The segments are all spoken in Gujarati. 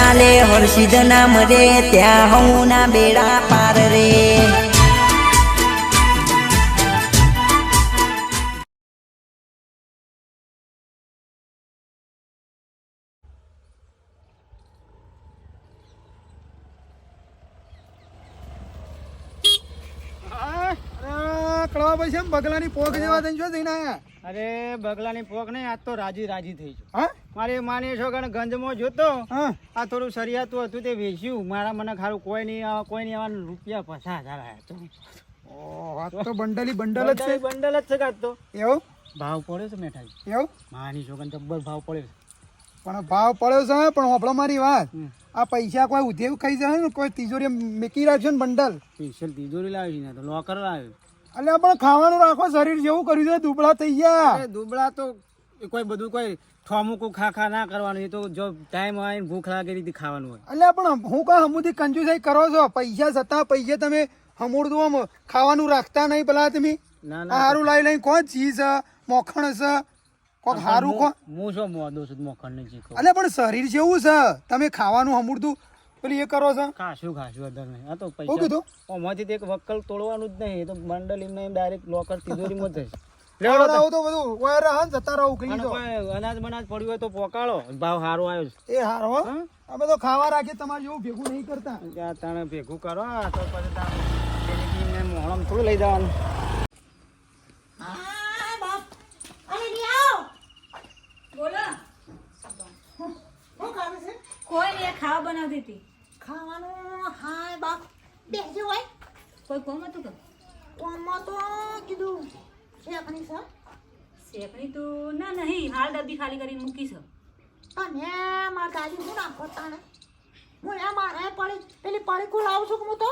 ચાલે હર્ષિદ નામ રે ત્યાં હું ના બેડા પાર રે. કડવા પછી બગલાની પોક જેવા થઈને શું થઈને આયા. અરે બગલાની પોક નહીં આજ તો રાજી રાજી થઈ છું. હા? મારી માની છોકરાને ગંજમાં જોતો? આ થોડું સરિયાતું હતું તે વેચ્યું. મારા મને ખારું કોઈ નહીં કોઈ નહીં આવવાનું રૂપિયા પચાસ હજાર આવ્યા તો. બંડલી બંડલ જ છે. બંડલ જ છે કાં તો? એવું? ભાવ પડ્યો છે મેઠાઈ. એવું? માની છોકરાને જબ્બર ભાવ પડ્યો છે. પણ ભાવ પડ્યો છે પણ હોપળો મારી વાત. આ પૈસા કોઈ ઉધેવ ખાઈ જાય ને કોઈ તિજોરી મેકી રાખજો ને બંડલ? સ્પેશિયલ તિજોરી લાવી ને તો લોકર લાવ્યું. એટલે પણ ખાવાનું રાખો શરીર જેવું કર્યું છે દુબળા થઈ ગયા. દુબળા તો કોઈ બધું કોઈ ઠોમુકું ખા ખા ના કરવાનું એ તો જો ટાઈમ હોય ભૂખ લાગે રીતે ખાવાનું હોય. એટલે પણ હું કા હમુથી કંજુસાઈ કરો છો? પૈસા જતા પૈસા તમે હમુડતું આમ ખાવાનું રાખતા નહીં પેલા તમે? ના હારું લાવી લઈને કોણ ચીજ છે મોખણ છે? કોક હારું કો હું શું મોદો છું મોખણ ને ચીખો. અલ્યા પણ શરીર જેવું છે. તમે ખાવાનું હમુડતું પેલી એ કરો છો? ખાશું ખાશું અધર નહીં. આ તો પૈસા કીધું? આમાંથી તો એક વક્કલ તોડવાનું જ નહીં. એ તો બંડલ એમને એમ ડાયરેક્ટ લોકર તિજોરીમાં જ લેવડો આવું તો બધું વયર હા જતા રહો કઈ જો અનાજ બનાજ પડ્યું હોય તો પોકાળો. ભાવ સારો આવ્યો છે. એ હારો? અમે તો ખાવા રાખી તમારે જેવું ભેગું નહીં કરતા. ત્યાં તાણે ભેગું કરો. આ તો પછી પેલી મોહરમ થોડું લઈ જવાનું. કોઈ નહીં ખાવા બનાવતી હતી. ખાવાનું? હાય બાપ. બેસજો હોય. કોઈ કોમ હતું કે? કોમમાં તો કીધું. શેકણી છે? શેકણી તો ના નહીં. હાલ ડબ્બી ખાલી કરીને મૂકી છે. અને મારા દાદી હું નાખો તાણે હું એ મારે પડી પેલી પડી કુલ આવું છું હું તો?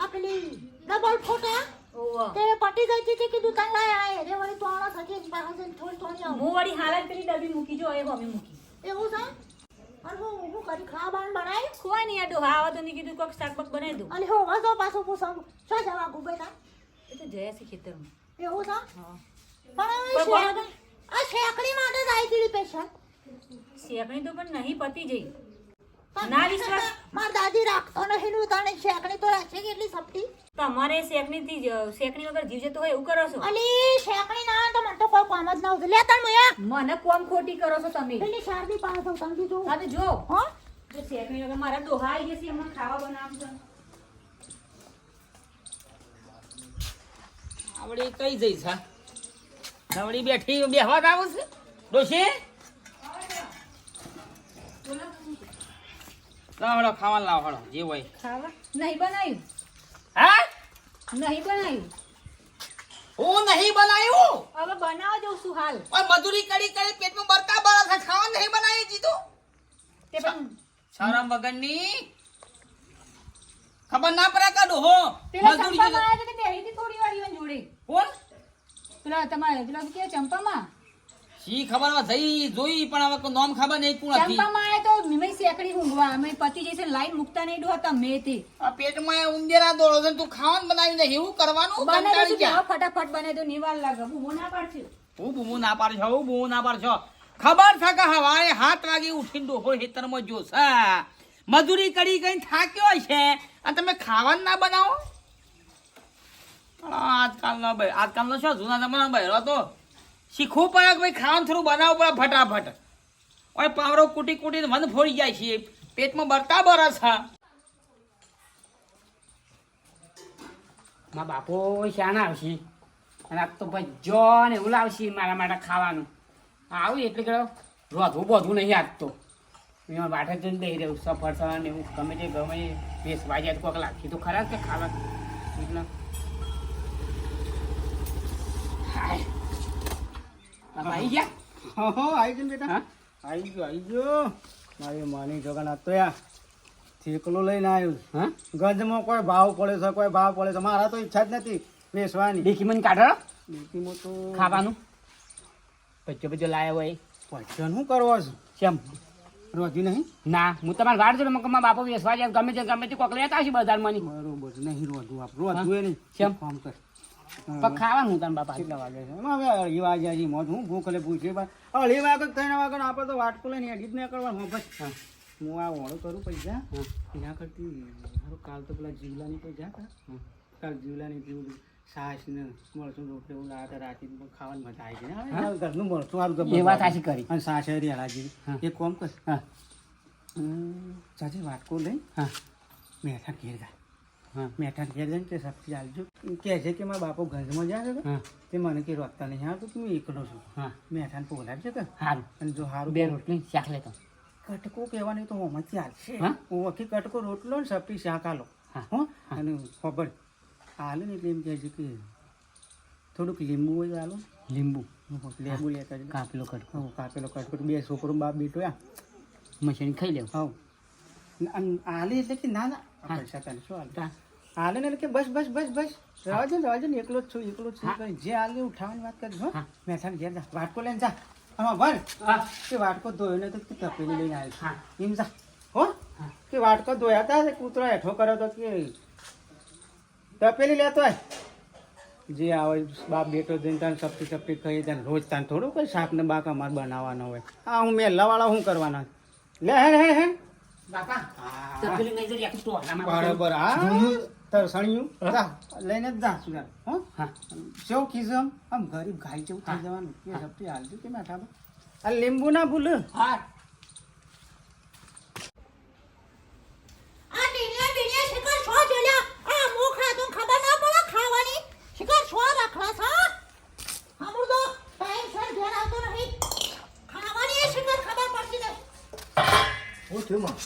આ પેલી ડબલ ફોટા તે પટી ગઈ હતી કે કીધું તને લાય રે વળી તો આણા સખી પાસે થોડી થોડી હું વળી હાલ પેલી ડબ્બી મૂકી જો એ હોમી મૂકી. એવું છે? અને હું હું કરી ખાવાનું બનાવ્યું કોઈ નહીં આ ડોહા. આવા તો નહીં કીધું કોઈક શાક બનાવી દઉં. અને હું વાંધો પાછું પૂછાવું શું જવા ગુબેટા એ તો જયા છે ખેતરમાં. એવું છે? હા. પણ આ શેકડી માટે જ આવી હતી શેકણી તો પણ નહીં પતી જઈ. ના વિશ્વાસ. માર દાદી રાખતો નહીં નું તને શેકણી તો રાખશે કેટલી સપટી. તમારે શેકણી થી શેકણી વગર જીવ જતો હોય એવું કરો છો? અલી શેકણી ના તો મને તો કોઈ કામ જ ના આવતું લે તણ મયા. મને કોમ ખોટી કરો છો તમે. પેલી શારદી પાસે તો તણ કીધું હા જો. હો? જો શેકણી વગર મારા દોહા આવી જશે એમાં ખાવા બનાવજો આવડી કઈ જઈ છે નવડી બેઠી બેહવા જ આવું છે? ડોશી? લાવ ખાવાનું લાવ હળો જે હોય. ખાવા? નહીં બનાવ્યું હા? નહીં બનાવ્યું હું નહીં બનાવ્યું હવે બનાવવા જઉં છું હાલ. ઓય મજૂરી કરી કરી પેટમાં બરકા બરા છે ખાવા નહીં બનાવી દીધું? તે પણ શરમ વગરની? ખબર ના પડે કાઢો હો પેલા ચંપા છે. આવ્યા તે બેહી હતી થોડી વાર ઈવન જોડે. કોણ? પેલા તમારે પેલા કે ચંપામાં? શી ખબર હવે જઈ જોઈ પણ હવે નોમ ખબર નહીં કોણ હતી? ચંપામાં આયા તો મિમઈ સેકડી ઊંઘવા. અમે પતિ જઈશે લાઈન મુકતા નહીં ડો હતા મે તે. આ પેટમાં ઉંદેરા દોડો છે તું ખાવાનું બનાવી નહીં એવું કરવાનું? કંટાળી ગયા? ફટાફટ બને તો નિવાલ લાગે. હું ના પાડશું. હું બૂમું ના પાડશો હું બૂમું ના પાડશો ખબર છે કે હવારે હાથ વાગે ઉઠીને ડોહો ખેતરમાં જોશે મજૂરી કરી કઈ થાક્યો છે અને તમે ખાવાનું ના બનાવો? આજકાલ આજકાલનો ભાઈ આજકાલનો શું જૂના જમાના રહો તો શીખવું પડે કે ભાઈ ખાવાનું થોડું બનાવવું પડે ફટાફટ. ઓય પાવરો કૂટી કૂટીને મન ફોડી જાય છે. પેટમાં બરતા બરસ હા. મારા બાપો શાના આવશે. અને આ તો ભાઈ જો ને એવું લાવશે મારા માટે ખાવાનું. આવું એટલે કે રોધવું બોધવું નહીં આજ તો. મેં વાટે જઈને દઈ રહ્યું સફરસન ને એવું ગમે તે ગમે તે. બેસ વાગ્યા કોઈક લાગશે તો ખરા કે ખાવા. એટલે હાય. બાપા આવી ગયા? હો આવી ગયો બેટા. આવી ગયો આવી ગયો. મારી માની છોકરા ના તો યા થેકલો લઈને આવ્યો હા? ગંજમાં કોઈ ભાવ પડે છે કોઈ ભાવ પડે છે. મારા તો ઈચ્છા જ નથી બેસવાની. દેખી મને કાઢો. ડેકીમાં તો ખાવાનું? બચ્ચો બચ્ચો લાવ્યો હોય. પૈસા શું કરવો છે? કેમ રોજી નહીં? ના હું તમારે વાડ જોડે મકમાં બાપો બેસવા જાય ગમે તે ગમે તે કોક લેતા આવશે બજારમાં બરોબર નહીં રોધું આપ રોધું નહીં. કેમ? કામ કર. પણ ખાવાનું તને બાપા કેટલા વાગે છે. એમાં હવે અઢી વાગે હજી મોજ. હું ભૂખ એટલે પૂછે. અઢી વાગે ત્રણ વાગે આપણે તો વાટકો લઈને જ નહીં કરવાનું ભાઈ હું. આ ઓળો કરું પૈસા. હા. એના કરતી. મારું કાલ તો પેલા જીવલાની કોઈ જા. કાલ જીવલાની જીવ સાસ ને મરચું રોટલી એવું લાગે હતા રાતે ખાવાની મજા આવી જાય? હવે. ઘરનું મરચું સારું એ વાત આશી કરી. અને સાસ એ હાજી હા. એક કોમ કર. હા. ચાચી વાટકો લઈ. હા. મેઠા ઘેર હા મેઠા ઘેર જઈને તે સબ્જી આલજો. કહે છે કે મારા બાપો ઘરમાં જાય છે. તે મને કે રોકતા નહીં. આવતો કે હું એકલો છું. હા. મેઠાને છે કે સારું અને જો સારું બે રોટલી શાક લેતો. કટકો કહેવાની તો હું ચાલશે હા? આખી કટકો રોટલો ને સપટી શાક આલો. હા. અને ખબર? હાલે ને એટલે એમ કહે છે કે થોડુંક લીંબુ હોય હાલો લીંબુ. લીંબુ લેતા. કાપેલો કટકો. હું કાપેલો કટકો. બે છોકરો બાપ બેટો આ મશીન ખાઈ લેવું. હા અને હાલે એટલે કે ના ના. પૈસા તને શું હાલે હા. હાલે ને કે બસ બસ બસ બસ. રહેવા દે રહેવા દે ને. એકલો જ છું એકલો જ છું. કઈ જે હાલે ઉઠાવવાની વાત કરી હો. મેઠાને ઘેર જા. વાટકો લઈને જા. આમાં ભર. કે વાટકો ધોયો ને તો કે તપેલી લઈને આવ્યો હા. એમ જા. હો. કે વાટકો ધોયા હતા કૂતરો હેઠો કર્યો તો કે તપેલી લેતો હોય જે આવે બાપ બેટો જઈને તાને સપટી સપટી કહી તાને રોજ તાને થોડું કંઈ શાક ને બાક અમારે બનાવવાનો હોય. આ હું મેલાવાળા શું કરવાના? લે હે. હે હે બાપા બરાબર. હા. તરસણિયું જા લઈને જ જા સુધાર હો? હા. શું કીધું આમ આમ ગરીબ ઘાઈ જેવું થઈ જવાનું. એ ઝપટી હાલતું કે મેઠા આ લીંબુ ના ભૂલ હા આ ડીડિયા ડીડિયા શિખર છો જોલ્યા આ મુખ ખાતું ખબર ના પડે ખાવાની શિખર છો રખડા છો હમું તો ટાઈમ સર ઘેર આવતો નહીં ખાવાની એ શિખર ખબર પડતી નહીં હું થયું માં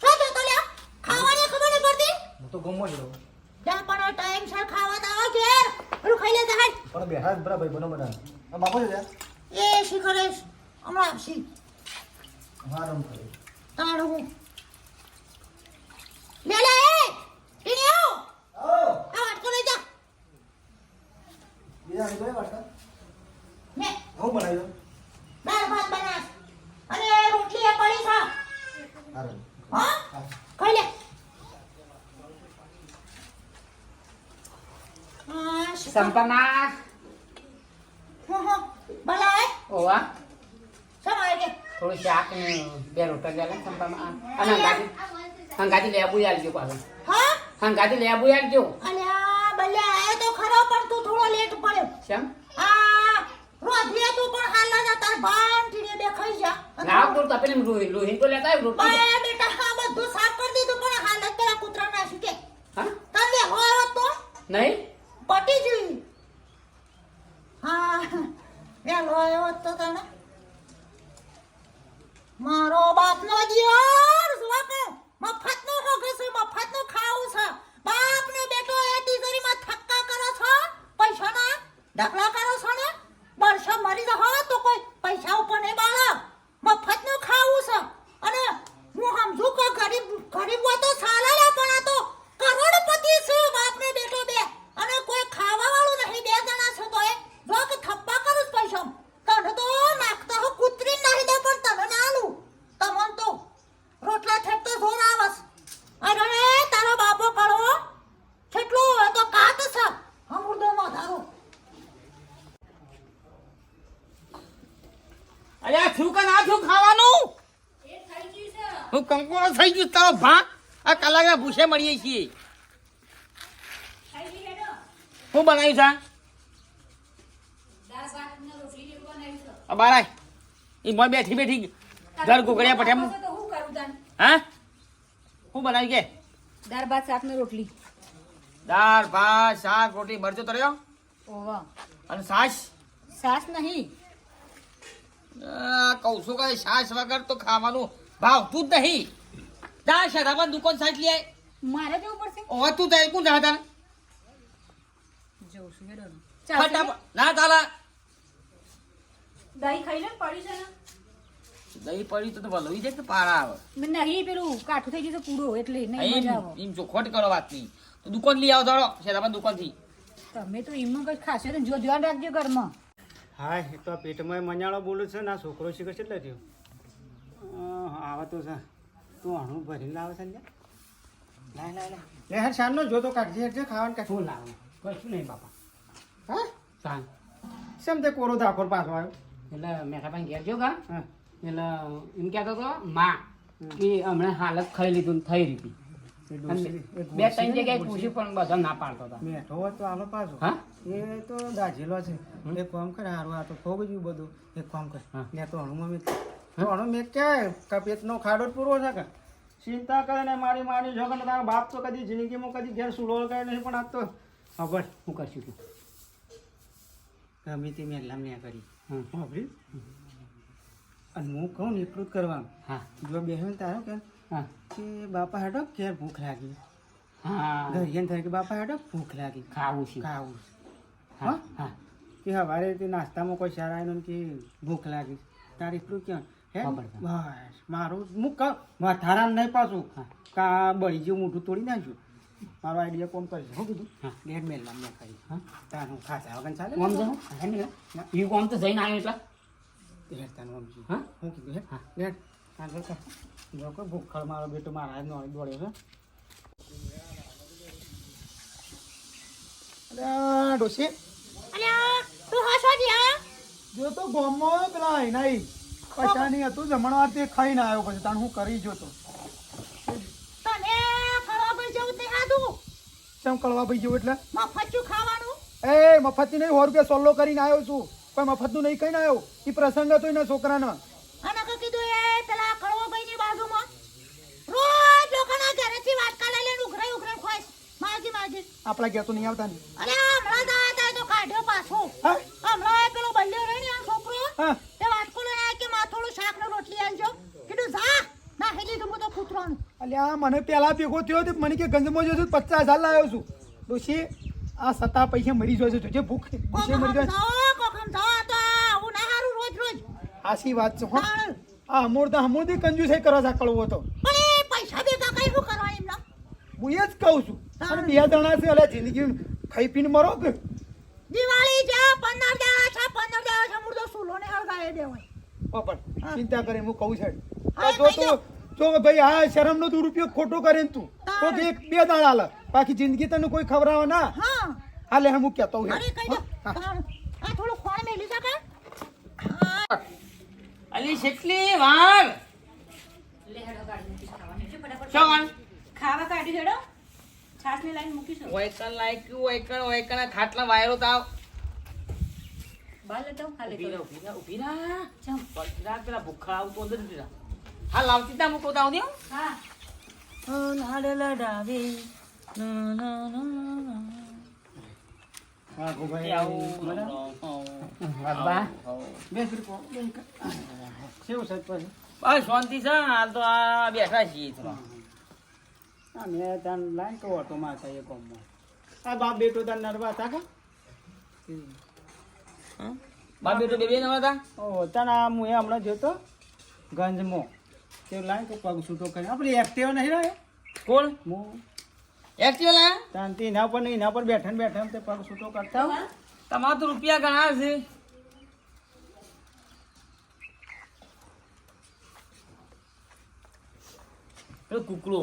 શું જોતો લ્યા ખાવાની ખબર નહીં પડતી હું તો ગમો જ રહું જ્યાં પણ ટાઈમ સર ખાવા તો આવો ઘેર પેલું ખાઈ લે જાય પણ બેઠા જ બરાબર બનો બધા બાપો છે એ શિખરેશ હમણાં આપશી હા રમ કરે. તાણ હું? લે લે એ ટીણીઓ આ વાટકો લઈ જા. બીજા આવી ગયા વાટકા? ને હું બનાવ્યો. દાળ ભાત બનાસ અને રોટલી એ પડી ખા હા? ખાઈ લે. હા હું હું ભલાય. ઓવા. થોડું શાક ને બે રોટલી લે સંપન્ના અને હંગાતી હંગાતી લેબુ આલજો પાછું. હા? હંગાતી લેબુ આલજો. અલ્યા બલ્લે આયો તો ખરો પણ તું થોડો લેટ પડ્યો. કેમ આ રોધીએ તું પણ હાલ ના તાર ભાન ટીને દેખાઈ જા. લાવ તો તપેલી લોહી લોહી તો લેતા આવ્યો બાય બેટા આ બધું સાફ કરી દીધું પણ હાલ જ પેલા કૂતરા ના કે? હા? તને હોય તો? નહીં? પટી જઈ. હા વેલો આવ્યો તો તને. મારો બાપનો દિયર જોકે મફતનો હોગે છે, મફતનો ખાવું છે. બાપનો બેટો એ તિજોરીમાં થક્કા કરો છો, પૈસાના? ઢગલા કરો છો ને વર્ષો મરી જાવ તો કોઈ પૈસા ઉપર નહીં બાળક મફતનું ખાવું છે અને હું સમજુ કે ગરીબ ગરીબ હોય તો ચાલે લે પણ આ તો કરોડપતિ છે બાપને બેટો બે અને કોઈ ખાવા વાળું નહીં બે જણા છે તો એ જો કે થપ્પા કરું જ પૈસા તને તો નાખતા હો કૂતરી નાખી દે પણ તને ના આલું તમન તો રોટલા ઠેકતો જોર આવસ અરે તારો બાપો કળો કેટલો એ તો કાટ છે અમૃતો માં ધારો અરે આ થયું કે ના થયું ખાવાનું હું કંકોળો થઈ ગયું તારો ભા. આ કલાકે ભૂસે મળીએ છીએ. શું બનાવ્યું છે બારાય એ મોય બેઠી બેઠી ઘર ગુગડ્યા પઠે તો હું? શું બનાવ્યું કે? દાળ ભાત શાક ને રોટલી દાળ ભાત શાક રોટલી મરચો તળ્યો ઓવા અને સાસ સાસ નહીં. આ કહું છું કે સાસ વગર તો ખાવાનું ભાવતું જ નહીં. દા શરાબા દુકાન સાચી આય મારે જવું પડશે? ઓવા તું જાય કોણ જા તારે? જવું છું હેડો ફટાફટ. ના તાલા દહીં ખાઈ લે પડી છે ને. દહીં પડી તો ભલવી જાય કે પારા આવે? મેં નહીં પેલું કાઠું થઈ જશે પૂરો એટલે નહીં મજા આવે. એમ ચોખવટ કરો વાત નહીં તો દુકાન લઈ આવો ધોળો શેરાબા દુકાનથી તમે તો એમનું કઈ ખાશો ને જો ધ્યાન રાખજો ઘરમાં. હા એ તો પેટમાં મજાળો બોલું છે ના છોકરો શીખે છે એટલે થયો? આવે તો છે. તું હણું ભરીને લાવે છે ને લાય લાય લે હા શાનનો જો તો કાઢજે હરજે ખાવાનું કાઢ શું લાવું કશું નહીં બાપા. હા? સાંજ. સેમ તે કોરો ધાકોર પાછો આવ્યો? એટલે મેઠા પાસે ઘેર જો ગા. એટલે એમ કહેતો હતો માં કે હમણાં હાલત ખાઈ લીધું ને થઈ રીતી. બે ત્રણ જગ્યાએ પૂછ્યું પણ બધા ના પાડતો હતા. મેઠો તો આલો પાછો. હા? એ તો દાજેલો છે. એક કામ કરે હારું આ તો ખૂબ જ બધું. એક કામ કરે. મેં લે તો હણુમાં હણું મેં કે કપેટનો ખાડો જ પૂરો છે કે? ચિંતા કરે ને મારી માની જો કે તારા બાપ તો કદી જિંદગીમાં કદી ઘેર સુડો કરે નહીં પણ આ તો ખબર હું કરશું તું. ગમે તે મેં લમ્યા કરી. હા સાંભળી અને હું કહું ને એટલું જ કરવાનું. હા. જો બેહ્યો ને તારો કે હા. કે બાપા હેડો ઘેર ભૂખ લાગી. હા. ઘરિયાને થાય કે બાપા હેડો ભૂખ લાગી. ખાવું છે. ખાવું હા હા? કે સવારે તે નાસ્તામાં કોઈ સારા આવ્યો કે ભૂખ લાગી. તારે એટલું ક્યાં હે? બસ મારું હું ક થારા નહીં પાછું હા. કા બળી જેવું મોઢું તોડી નાખ્યું મારો આઈડિયા કોમ કરી હું કીધું હા. ડેઢ મેલ નામ મેં કરી હા. તારું ખાતા વગર ચાલે? કોમ જાઉં હે ને એ કોમ તો જઈને આવ્યો એટલે? તારું આમ છું. હા? કીધું હે? હા. જો ભૂખડ મારો બેટો મારા નો દોડ્યો છે. અરે ડોશી. અલ્યા તું હસો હા? જો તો ગોમમાં પેલા નહીં પૈસાની હતું જમણવાર તે ખાઈને આવ્યો પછી. તાણ હું કરી જોતો તને ફરવા ભાઈ જવું તે હાદું? ચમ કળવા ભાઈ જવું એટલે? મફત ખાવાનું? એ મફતની નહીં સો રૂપિયા સોલ્લો કરીને આવ્યો છું. પણ મફતનું નહીં કહીને આવ્યો. એ પ્રસંગ હતો એના છોકરાનો. અને કે કીધું એ પેલા કડવાભાઈની બાજુમાં. રોજ લોકોના ઘરેથી વાટકા લઈ લઈને ઉઘરાઈ ઉઘરાઈ ખોઈશ. માગી માજી આપણા ઘેર તો નહીં આવતા ને. અરે હમણાં દાદા તો કાઢ્યો પાછો. હમણાં પેલો બલ્યો રહ્યો ને આ છોકરો. હા તે વાટકો લઈને આયા કે માં થોડું શાક ને રોટલી આલજો કીધું જા ના હેલી તું તો કૂતરાનું અલ્યા મને પહેલાં ભેગો થયો હતો મને કે ગંજમાં જો પચાસ હજાર લાવ્યો છું. ડોશી આ સત્તા પૈસા મરી જાય છે જે ભૂખ ભૂખે મરી જાય તો આશી વાત છે. આ અમૂર્તા અમૂર્તી કંજૂસાઈ કરવા છે કળવો તો. પણ પૈસા ભેગા કઈ શું કરવા એમના? હું એ જ કહું છું. અને બે દણા છે અલ્યા જિંદગી ખાઈ પીને મરો કે? દિવાળી જ્યાં પંદર દાડા છે પંદર દાડા છે મુર્દો સુલો ને હળગાવી દેવાય. પણ ચિંતા કરે હું કહું છું. જો કહી તો ભાઈ આ શરમનો દુરુપયોગ ખોટો કરે તું. તો. એક બે દાડા હાલ બાકી જિંદગી તને કોઈ ખવડાવે ના. હા. હાલે હું કહેતો હું અરે કઈ. આ થોડું ખોણ મેલી શકે અલી કેટલી વાર શું ખાવા કાઢી હેડો. છાસની લાઈન મૂકીશું. વૈકણ લાગ્યું વૈકણ વૈકણ ખાટલા વાયરો તાવ બાર લેતો ખાલી ઊભી રહો, કરો. ઊભી રહો, ઊભી રહો. ચમ. પેલા ભૂખા આવતો અંદર ઊભી રહો. હા લાવતી તા મૂકો તાવ દ્યો. હા. હા એ આવું. બેસ રૂપો કેવું છે પછી? બસ શાંતિ છે હાલ તો આ બેઠા છીએ. હા મેં તાન લાઈન તો ઓટો મારતા એ કોમમાં. આ બાપ બેટો તાર નરવા હતા કે? બાપ બેટો બે બે નવા હતા? ઓ તાન આ હું હમણાં જોતો ગંજમો. તે લાય તો પગ છૂટો કરી? આપણે એક્ટિવ નહીં રહે કોણ? હું. એક્ટિવા લાયા શાંતિ એના પર નહીં એના પર બેઠા બેઠા તે પગ છૂટો કરતા. તમારા તો રૂપિયા ઘણા છે. કુકડો.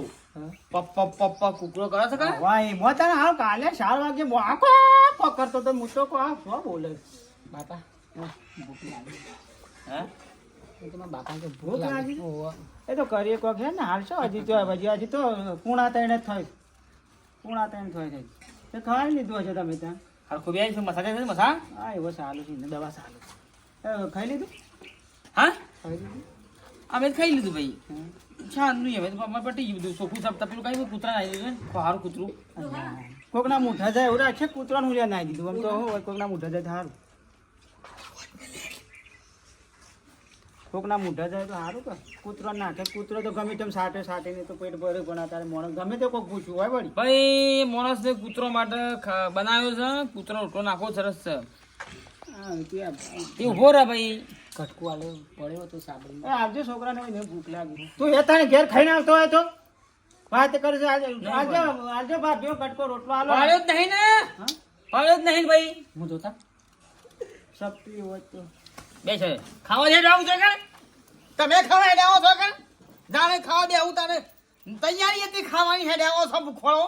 પપ્પા પપ્પા પપ પપ પપ કુકડો કરે છે કા વાહ એમાં કાલે ચાર વાગે આખો પકડતો તો હું તો કહું આ શું બોલે? બાપા. ભૂખ લાગી. હે? ભૂખ લાગી? એ તો કરીએ કોક છે ને હાલ શું હજી તો હજી હજી તો પૂણા ત્રણ જ થાય પૂણા ત્રણ થાય છે તો ખાઈ લીધું હશે તમે ત્યાં? હરખું બે છે મસા છે મસા? હા એવો સારું છે ને દવા સારું છે. એ ખાઈ લીધું? હા? ખાઈ લીધું? અમે ખાઈ લીધું ભાઈ. છાનનું હવે તો અમારે પટી ગયું સોફું સાફ પેલું કઈ કૂતરા નાઈ દીધું સારું કૂતરું. કોકના મૂઠા જાય એવું રાખે કૂતરાનું જ્યાં નાઈ દીધું. આમ તો કોકના? મુઠા જાય સારું કોકના મૂઢા જાય તો સારું કે. કૂતરો નાખે કૂતરો તો ગમે તેમ સાટે સાટે ને તો પેટ ભરે પણ તારે મોણ ગમે તે કોઈ પૂછ્યું હોય વળી. ભાઈ માણસને કૂતરો માટે બનાવ્યો છે કૂતરો રોટલો નાખો સરસ છે. એ ઊભો રહે ભાઈ. કટકો આલે પડ્યો તો સાબરી એ આવજો છોકરાને એને ભૂખ લાગી. તું એ તારે ઘેર ખાઈને આવતો હોય તો? વાત કરજો આજે આજે આજે ભાભીઓ કટકો રોટલો આલો. પાડ્યો જ નહીં ને? હા? પાડ્યો જ નહીં ભાઈ? હું જોતા? શક્તિ હોય તો. બે ખાવા દે આવું છે કે તમે ખાવા હેડે આવો છો કે જાણે ખાવા દે આવું તારે. તૈયારી હતી ખાવાની હેડે આવો છો ખોળો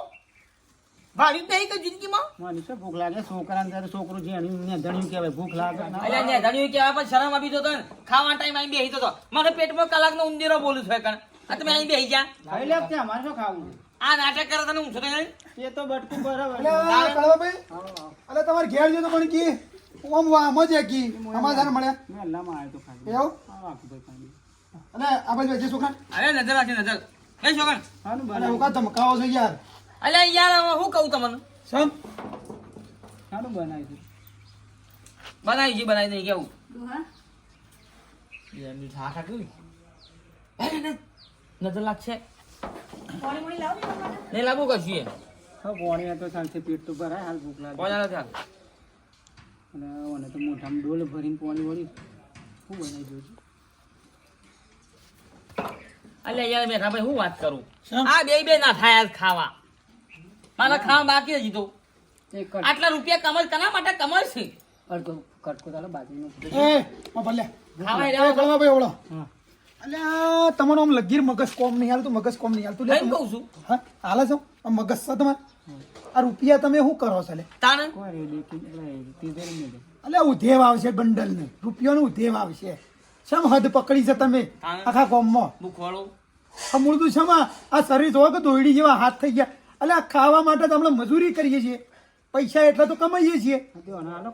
ભારી નહીં કે જિંદગીમાં. મને છે ભૂખ લાગે? છોકરાને ત્યારે છોકરું જે ને ધણ્યું કહેવાય. ભૂખ લાગે ના. અલ્યા ને ધણ્યું કહેવાય પણ શરમ આપી દો તો. ને. ખાવા ટાઈમ આવી બેસી તો મને પેટમાં કલાકનો ઉંદીરો બોલું છું કણ આ તમે અહીં બેહી જા. ખાઈ લે કે મારે શું ખાવું આ નાટક કરે તને હું છું એ તો બટકું બરાબર અલે તમારે ઘેર જો તો પણ કી. ઓમ વા મજે કી. સમાધાન મળ્યા મેલામાં આવ્યો તો ખાઈ એવું? હા આખું ભાઈ અને આ જે છોકરા અરે નજર રાખી નજર. એ છોકરા હાનું અને હું કા ધમકાવો છો યાર. અલ્યા યાર હવે હું કહું તમને? સમ સારું બનાવ્યું બનાવી જી બનાવી દઈ કેવું? ડોહા, યારની થા ખા એ, નજર લાગશે. પાણી વાણી લાવો ને લાગુ કશું હા પાણી તો સાંજે પેટ તો ભરાય હાલ ભૂખ લાગે. કોના નથી અને ઓને તો મોઢામાં ડોલ ભરીને પાણી વળી શું બનાવી દઉં છું? અલે યાર મેઠા ભાઈ હું વાત કરું? આ બે બે ના થાય આજ ખાવા. મારા ખાવા બાકી જ જીતો આટલા રૂપિયા કમર કના માટે કમર છે? અડધો કટકો ચાલો બાજુનો એ ઓ ભલે ખાવા ઓળો. અલ્યા તમારો આમ લગીર મગજ કોમ નહીં હાલતું મગજ કોમ નહીં હાલતું. લે એમ કહું છું? હા હાલે છો? મગજ છે તમારે? આ રૂપિયા તમે શું કરો છો લે? તાને કોઈ રેડી તીધે મેળે. અલ્યા ઉધેવ આવશે બંડલ ને રૂપિયાનું ઉધેવ આવશે. શમ હદ પકડી છે તમે? આખા કોમમાં આ મૂળતું શમ આ શરીર જોવો કે દોયડી જેવા હાથ થઈ ગયા. અલ્યા ખાવા માટે તો આપણે મજૂરી કરીએ છીએ. પૈસા એટલા તો કમાઈએ છીએ.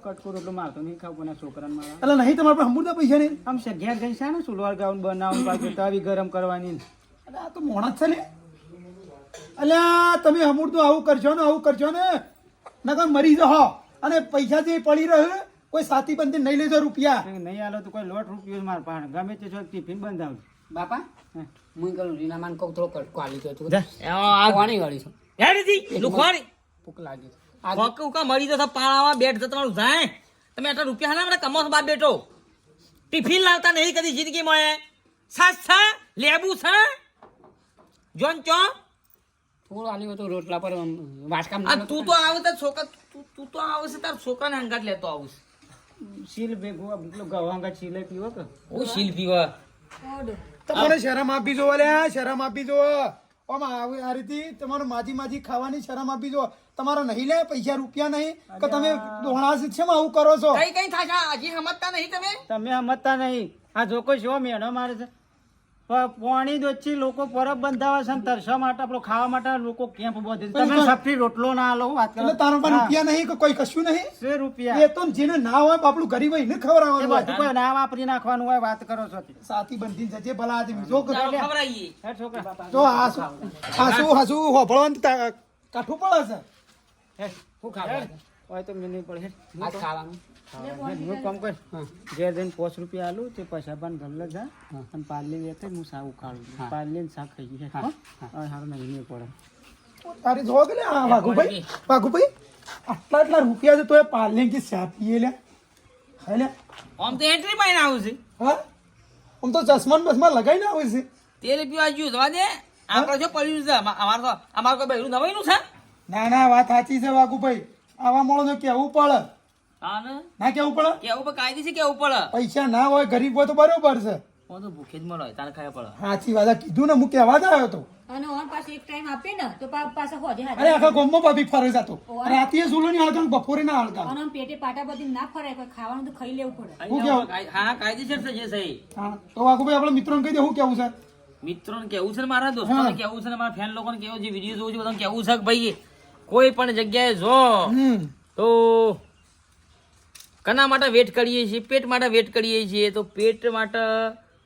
કટકો રોટલો મારતો નહીં ખાવ કોના આ છોકરાને મારા? એટલે નહીં તમારે પાસે હમુરતા પૈસા નહીં. આમ સગ્યા છે ને સુલવાર ગાઉન બનાવવાનું પાછું તવી ગરમ કરવાની. અરે આ તો મોણા જ છે ને. અલ્યા તમે હમુરતું આવું કરશો ને આવું કરશો ને નકર મરી જહો અને પૈસા જે પડી રહ્યો કોઈ સાથી બંધી નહીં લેજો રૂપિયા. નહીં આલો તો કોઈ લોટ રૂપિયો માર પાણ ગમે તે છો ટિફિન બંધ આવજો બાપા હું. કરું રીના માન કહું થોડો કટકો આલી દો તું આ પાણી વાળી છું. હેડીથી લુખવાડી ભૂખ લાગી. આ કોક ઉકા મરી જતા પાણાવા બેઠ જતો તમારું જાય. તમે આટલા રૂપિયા ના મને કમો બાપ બેઠો. ટિફિન લાવતા નહીં કદી જિંદગીમાં એ સાસ છે લેબુ છે. જોન ચો. થોડું આલી હોય તો રોટલા પર વાટકામ આ તું તો આવે તાર છોકરા તું તું તો આવે છે તાર છોકરાને હંગાત લેતો આવું શીલ ભેગું પેલો ગવાંગા શીલે પીવો કે? ઓ શીલ પીવા. તમારે શરમ આપી જોવા લે શરમ આપી જો આમ આવી આ રીતે તમારું માજી માજી ખાવાની શરમ આપી જો તમારો નહીં લે પૈસા રૂપિયા નહીં કે તમે દોણા છે આવું કરો છો? કઈ કઈ થાય હજી સમજતા નહીં તમે? તમે સમજતા નહીં. આ જોકો શો મેણો મારે છે. પોણી દોચી લોકો પરબ બંધાવે છે ને તરસા માટે આપણો ખાવા માટે લોકો કેમ્પ બધે તમે સફરી રોટલો ના આલો વાત કરો. તારો પણ રૂપિયા નહીં કે કોઈ કશું નહીં? સે રૂપિયા. એ તો જેને ના હોય આપણું ગરીબ હોય એને ખબર આવે બધું કોઈ ના વાપરી નાખવાનું હોય વાત કરો છો. સાથી બંધી જજે ભલા આદમી. જો ખવડાવીએ. હે છોકરા. જો હાસુ હાસુ હાસુ હોભળવાનું કાઠું પડે છે. હે શું ખાવા હોય તો મને નહીં પડે આ ખાવાનું. હે, કામ કર ઘેર જઈને પાંચ રૂપિયા આલું તે પૈસા પણ ગમલે જા અને પાર્લી વેતે હું શાક ઉખાડું. પાર્લી ને શાક ખાઈ ગઈ હા. હારું નહીં નહીં પડે. તારી જો કે આ વાઘુભાઈ? વાઘુભાઈ? આટલા આટલા રૂપિયા છે તો એ પાર્લે કે પીએ લે. હે લે. આમ તો એન્ટ્રી માં આવું છે. હા? આમ તો ચશ્મા ને બસમાં લગાઈને આવે છે. તેલ પીવા જ્યું જવા દે. આપણે જો પડ્યું છે અમાર તો અમારે કોઈ બહેરું નવાઈનું છે? ના ના વાત સાચી છે વાઘુભાઈ. આવા મળો તો કેવું પડે. ને કેવું પડે? કેવું પડે? કાયદે છે કેવું પડે? પૈસા ના હોય ગરીબ હોય તો બરોબર છે. હું તો ભૂખે જ મળે તારે ખાય પડે. સાચી વાત આ કીધું ને હું કેવા જ આવ્યો હતો અને ઓન પાસે એક ટાઈમ આપે ને તો પા- પાછા હોજે હાજર. અરે આખા ગામમાં ભાભી ફરે જતો રાતે સુલો ની હળગાવ બપોરે ના હળગાવ અને પેટે પાટા બધી ના ફરાય કોઈ ખાવાનું તો ખાઈ લેવું પડે. અહીંયા કાય- હા કાયદેસર છે જે સહી. હા તો વાઘુભાઈ આપણે મિત્રોને કહી દે હું કેવું છે? મિત્રોને કેવું છે ને મારા દોસ્તોને કેવું છે ને મારા ફેન લોકોને કેવું જે વીડિયો જોઉં છું બધાને કેવું છે કે ભાઈ? કોઈ પણ જગ્યાએ જો તો કના માટે વેટ કરીએ છીએ પેટ માટે વેટ કરીએ છીએ તો પેટ માટે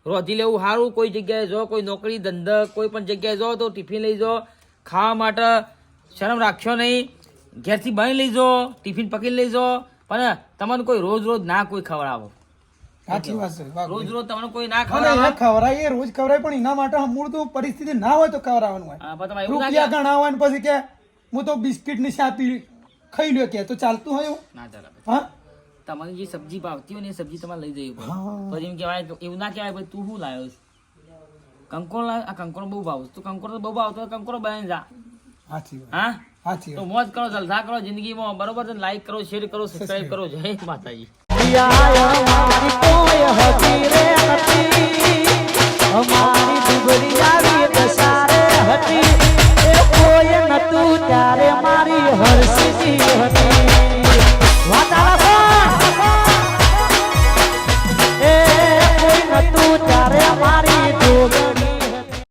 રોધી લેવું સારું. કોઈ જગ્યાએ જો કોઈ નોકરી ધંધા કોઈ પણ જગ્યાએ જો તો ટિફિન લઈ જાઓ ખાવા માટે શરમ રાખશો નહીં. ઘેરથી બની લઈ જાઓ ટિફિન પકડી લઈ જાઓ પણ તમને કોઈ રોજ રોજ ના કોઈ ખવડાવો. સાચી વાત છે રોજ રોજ તમને કોઈ ના ખવડાવે. એ ખવડાવીએ રોજ ખવડાય પણ એના માટે મૂળ તો પરિસ્થિતિ ના હોય તો ખવડાવવાનું હોય. રૂપિયા હોય પછી કે હું તો બિસ્કિટની શા ખાઈ લ્યો કે તો ચાલતું હોય ના ચાલે. હા? તમારી જે સબ્જી ભાવતી હોય ને એ સબ્જી તમારે લઈ જવી પડે પછી એમ કહેવાય એવું ના કહેવાય ભાઈ તું શું લાવ્યો છું કંકોળ આ કંકોળ બહુ ભાવ તું કંકોળ તો બહુ ભાવતો કંકોળ બની જા હા તો મોજ કરો જલસા કરો જિંદગીમાં બરોબર છે લાઈક કરો શેર કરો સબસ્ક્રાઇબ કરો જય માતાજી ત્યારે મારી હરસી હતી